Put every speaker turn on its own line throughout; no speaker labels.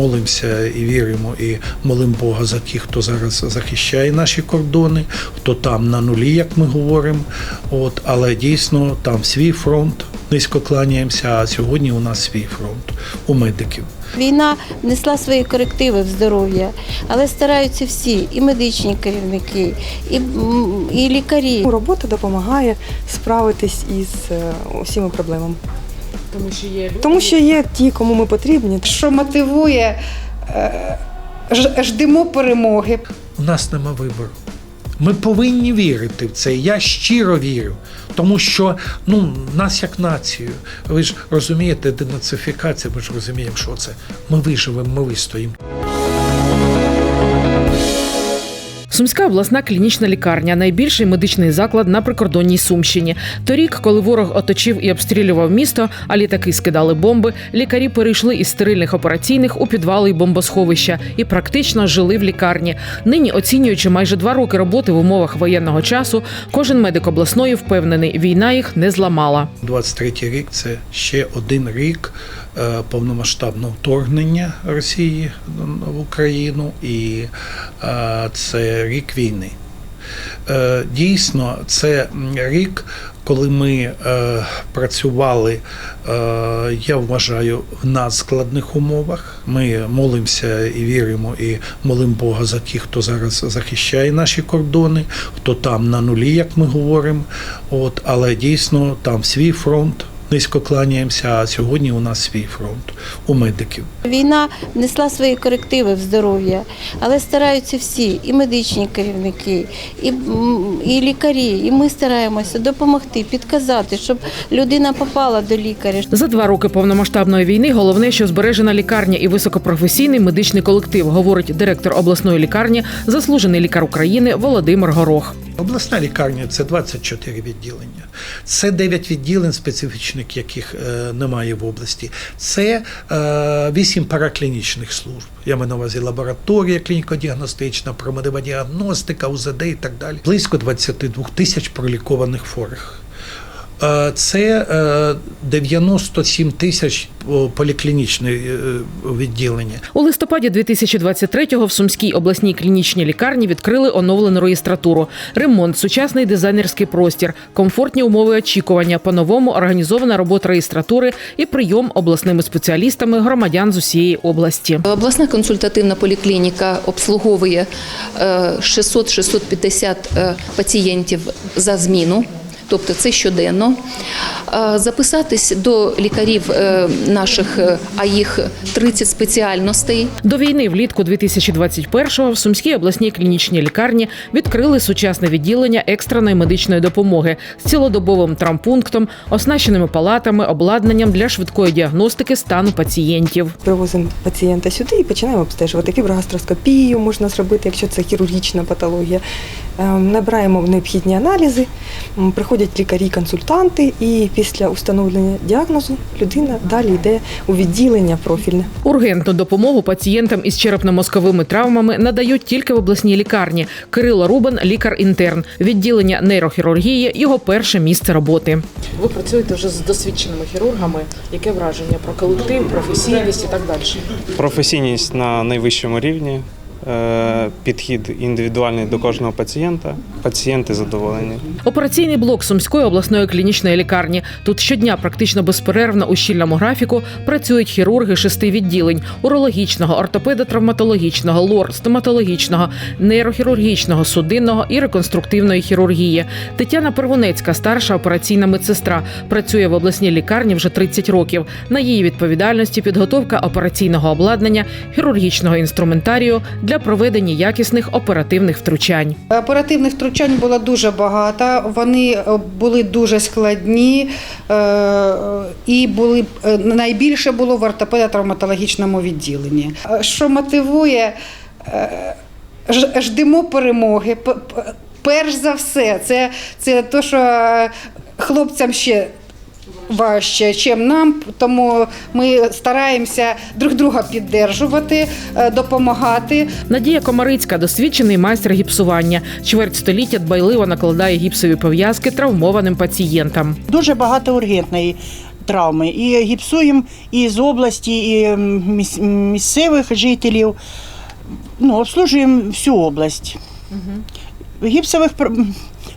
молимося і віримо, і молимо Бога за тих, хто зараз захищає наші кордони, хто там на нулі, як ми говоримо. От, але дійсно там свій фронт. Низько кланяємося, а сьогодні у нас свій фронт у медиків.
Війна внесла свої корективи в здоров'я, але стараються всі, і медичні керівники, і, і лікарі.
Робота допомагає справитись із е, усіма проблемами.
Тому що є люди.
Тому що є ті, кому ми потрібні.
що мотивує, е, ждемо перемоги.
У нас нема вибору. Ми повинні вірити в це. Я щиро вірю, тому що ну нас як націю. Ви ж розумієте, денацифікація, ми ж розуміємо, що це. Ми виживемо, ми вистоїмо.
Сумська обласна клінічна лікарня найбільший медичний заклад на прикордонній Сумщині. Торік, коли ворог оточив і обстрілював місто, а літаки скидали бомби, лікарі перейшли із стерильних операційних у підвали й бомбосховища і практично жили в лікарні. Нині, оцінюючи майже два роки роботи в умовах воєнного часу, кожен медик обласної впевнений, війна їх не зламала.
23-й рік це ще один рік повномасштабного вторгнення Росії в Україну, і е, це рік війни. Е, Дійсно, це рік, коли ми е, працювали, е, я вважаю, в надскладних умовах. Ми молимося і віримо, і молимо Бога за тих, хто зараз захищає наші кордони, хто там на нулі, як ми говоримо. От, але дійсно там свій фронт. Низько кланяємося, а сьогодні у нас свій фронт у медиків.
Війна внесла свої корективи в здоров'я, але стараються всі, і медичні керівники, і, і лікарі. І ми стараємося допомогти, підказати, щоб людина попала до лікаря.
За два роки повномасштабної війни головне, що збережена лікарня і високопрофесійний медичний колектив, говорить директор обласної лікарні, заслужений лікар України Володимир Горох.
Обласна лікарня це 24 відділення. Це 9 відділень специфічних, яких е, немає в області. Це е, 8 параклінічних служб. Я маю на увазі лабораторія клініко-діагностична, промедива діагностика, УЗД і так далі. Близько 22 тисяч пролікованих хворих. Е, Це е, 97 тисяч о, поліклінічне е, відділення.
У листопаді 2023-го в Сумській обласній клінічній лікарні відкрили оновлену реєстратуру, ремонт, сучасний дизайнерський простір, комфортні умови очікування, по-новому організована робота реєстратури і прийом обласними спеціалістами громадян з усієї області.
Обласна консультативна поліклініка обслуговує е, 600-650 е, пацієнтів за зміну. Тобто це щоденно. Е, Записатись до лікарів е, наших, е, а їх 30 спеціальностей.
До війни влітку 2021-го в Сумській обласній клінічній лікарні відкрили сучасне відділення екстреної медичної допомоги з цілодобовим травмпунктом, оснащеними палатами, обладнанням для швидкої діагностики стану пацієнтів.
Привозимо пацієнта сюди і починаємо обстежувати. Фіброгастроскопію можна зробити, якщо це хірургічна патологія. Ем, Набираємо необхідні аналізи, приходять лікарі-консультанти, і після установлення діагнозу людина далі йде у відділення профільне.
Ургентну допомогу пацієнтам із черепно-мозковими травмами надають тільки в обласній лікарні. Кирило Рубан, лікар-інтерн, відділення нейрохірургії, його перше місце роботи.
Ви працюєте вже з досвідченими хірургами. Яке враження про колектив, професійність і так далі?
професійність на найвищому рівні, підхід індивідуальний до кожного пацієнта. Пацієнти задоволені.
Операційний блок Сумської обласної клінічної лікарні. Тут щодня практично безперервно у щільному графіку працюють хірурги шести відділень: урологічного, ортопедо-травматологічного, лор, стоматологічного, нейрохірургічного, судинного і реконструктивної хірургії. Тетяна Первунецька, старша операційна медсестра, працює в обласній лікарні вже 30 років. На її відповідальності підготовка операційного обладнання, хірургічного інструментарію для проведення якісних оперативних втручань.
Оперативних втручань було дуже багато. Вони е, були дуже складні е, і були е, найбільше було в ортопедо-травматологічному відділенні. Що мотивує, ждемо перемоги. Перш за все, це, це те, що хлопцям ще важче, ніж нам, тому ми стараємося друг друга піддержувати, е, допомагати.
Надія Комарицька досвідчений майстер гіпсування. Чверть століття дбайливо накладає гіпсові пов'язки травмованим пацієнтам.
Дуже багато ургентної. травми. І гіпсуємо і з області, і місцевих жителів. Ну, обслужуємо всю область. Гіпсових пр-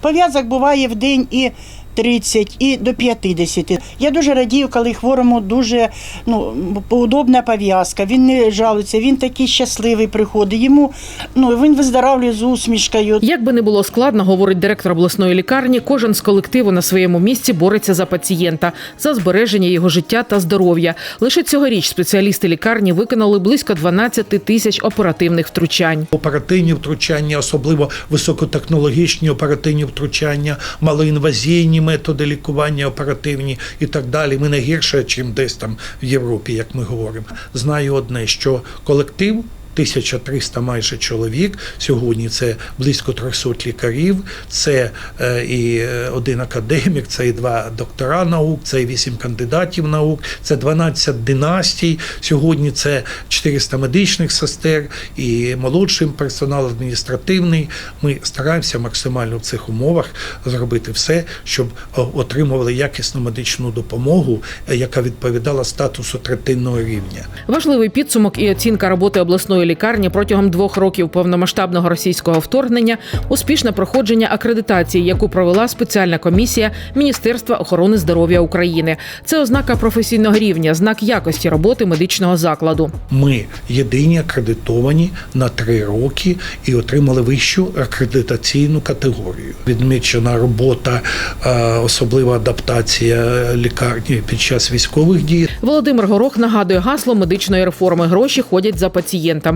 пов'язок буває в день і 30, і до 50. Я дуже радію, коли хворому дуже ну, удобна пов'язка. Він не жалується, він такий щасливий приходить. Йому ну, він виздоравлює з усмішкою.
Як би не було складно, говорить директор обласної лікарні, кожен з колективу на своєму місці бореться за пацієнта, за збереження його життя та здоров'я. Лише цьогоріч спеціалісти лікарні виконали близько 12 тисяч оперативних втручань.
Оперативні втручання, особливо високотехнологічні оперативні втручання, малоінвазійні методи лікування оперативні і так далі. Ми не гірше, ніж десь там в Європі, як ми говоримо. Знаю одне, що колектив. 1300 майже чоловік. Сьогодні це близько 300 лікарів, це е, і е, один академік, це і два доктора наук, це і вісім кандидатів наук, це 12 династій. Сьогодні це 400 медичних сестер і молодший персонал адміністративний. Ми стараємося максимально в цих умовах зробити все, щоб отримували якісну медичну допомогу, е, яка відповідала статусу третинного рівня.
Важливий підсумок і оцінка роботи обласної лікарні протягом двох років повномасштабного російського вторгнення, успішне проходження акредитації, яку провела спеціальна комісія Міністерства охорони здоров'я України. Це ознака професійного рівня, знак якості роботи медичного закладу.
Ми єдині акредитовані на три роки і отримали вищу акредитаційну категорію. Відмічена робота, е, особлива адаптація лікарні під час військових дій.
Володимир Горох нагадує гасло медичної реформи. Гроші ходять за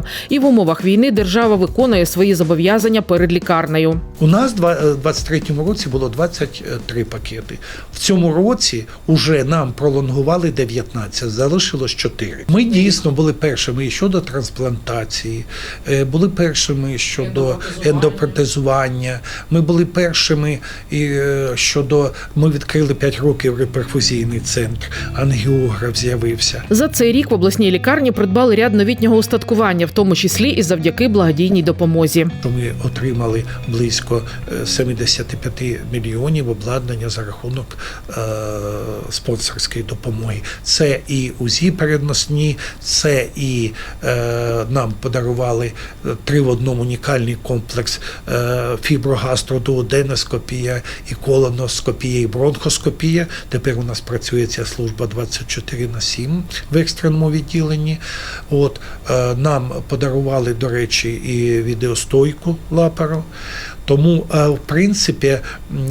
пацієнтом. І в умовах війни держава виконує свої зобов'язання перед лікарнею.
У нас е, в 23-му році було 23 пакети. В цьому році уже нам пролонгували 19, залишилось 4. Ми дійсно були першими щодо трансплантації, е, були першими щодо ендопротезування. Ми були першими і е, щодо ми відкрили 5 років реперфузійний центр. Ангіограф з'явився.
За цей рік в обласній лікарні придбали ряд новітнього устаткування, в тому числі і завдяки благодійній допомозі.
ми отримали близько е, 75 мільйонів обладнання за рахунок е, спонсорської допомоги. Це і УЗІ переносні, це і е, нам подарували е, три в одному унікальний комплекс е, фіброгастродуоденоскопія, і колоноскопія, і бронхоскопія. Тепер у нас працює ця служба 24 на 7 в екстреному відділенні. От е, нам подарували, до речі, і відеостойку лапаро. Тому, в принципі,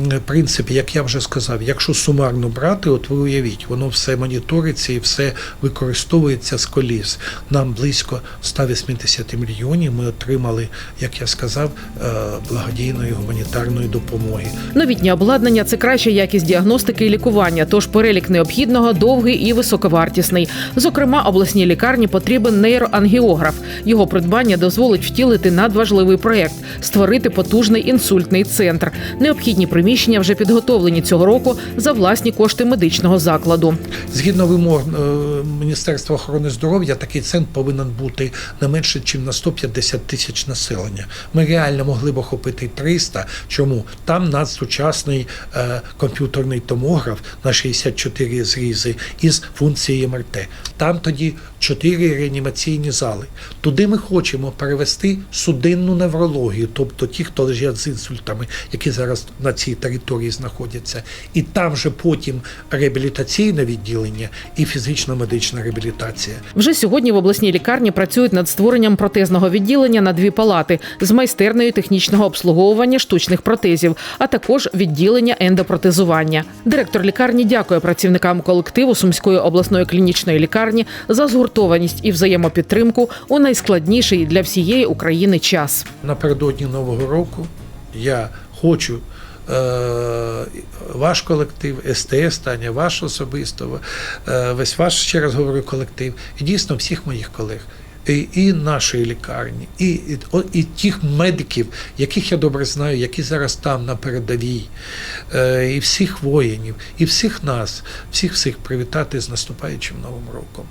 в принципі, як я вже сказав, якщо сумарно брати, от ви уявіть, воно все моніториться і все використовується з коліс. Нам близько 180 мільйонів ми отримали, як я сказав, е, благодійної гуманітарної допомоги.
Новітнє обладнання це краща якість діагностики і лікування, тож перелік необхідного довгий і високовартісний. Зокрема, обласній лікарні потрібен нейроангіограф. Його придбання дозволить втілити надважливий проект створити потужний інсультний центр. Необхідні приміщення вже підготовлені цього року за власні кошти медичного закладу.
Згідно вимог е, Міністерства охорони здоров'я, такий центр повинен бути не менше, ніж на 150 тисяч населення. Ми реально могли б охопити 300. Чому? Там надсучасний е, комп'ютерний томограф на 64 зрізи із функцією МРТ. Там тоді 4 реанімаційні зали. Туди ми хочемо перевести судинну неврологію, тобто ті, хто лежать з інсультами, які зараз на цій території знаходяться. І там же потім реабілітаційне відділення і фізично-медична реабілітація.
Вже сьогодні в обласній лікарні працюють над створенням протезного відділення на дві палати з майстернею технічного обслуговування штучних протезів, а також відділення ендопротезування. Директор лікарні дякує працівникам колективу Сумської обласної клінічної лікарні за згуртованість і взаємопідтримку у найскладніший для всієї України час.
Напередодні Нового року я хочу. е, Ваш колектив, СТС, Таня, ваш особисто, е, весь ваш ще раз говорю колектив, і дійсно всіх моїх колег, і, і нашої лікарні, і, і, і тих медиків, яких я добре знаю, які зараз там на передовій, е, і всіх воїнів, і всіх нас, всіх всіх привітати з наступаючим новим роком.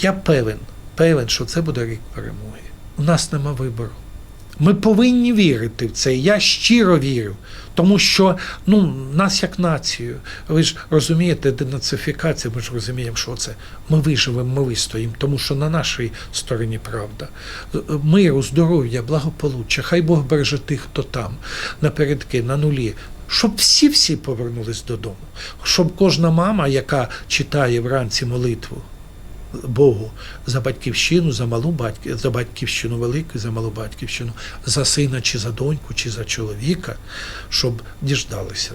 Я певен, певен, що це буде рік перемоги. У нас нема вибору. Ми повинні вірити в це. Я щиро вірю, тому що ну, нас як націю, ви ж розумієте, денацифікація, ми ж розуміємо, що це. Ми виживемо, ми вистоїмо, тому що на нашій стороні правда. Миру, здоров'я, благополуччя, хай Бог береже тих, хто там, напередки, на нулі. Щоб всі-всі повернулись додому, щоб кожна мама, яка читає вранці молитву, Богу за батьківщину, за малу батьки, за батьківщину велику, за малу батьківщину, за сина чи за доньку, чи за чоловіка, щоб діждалися.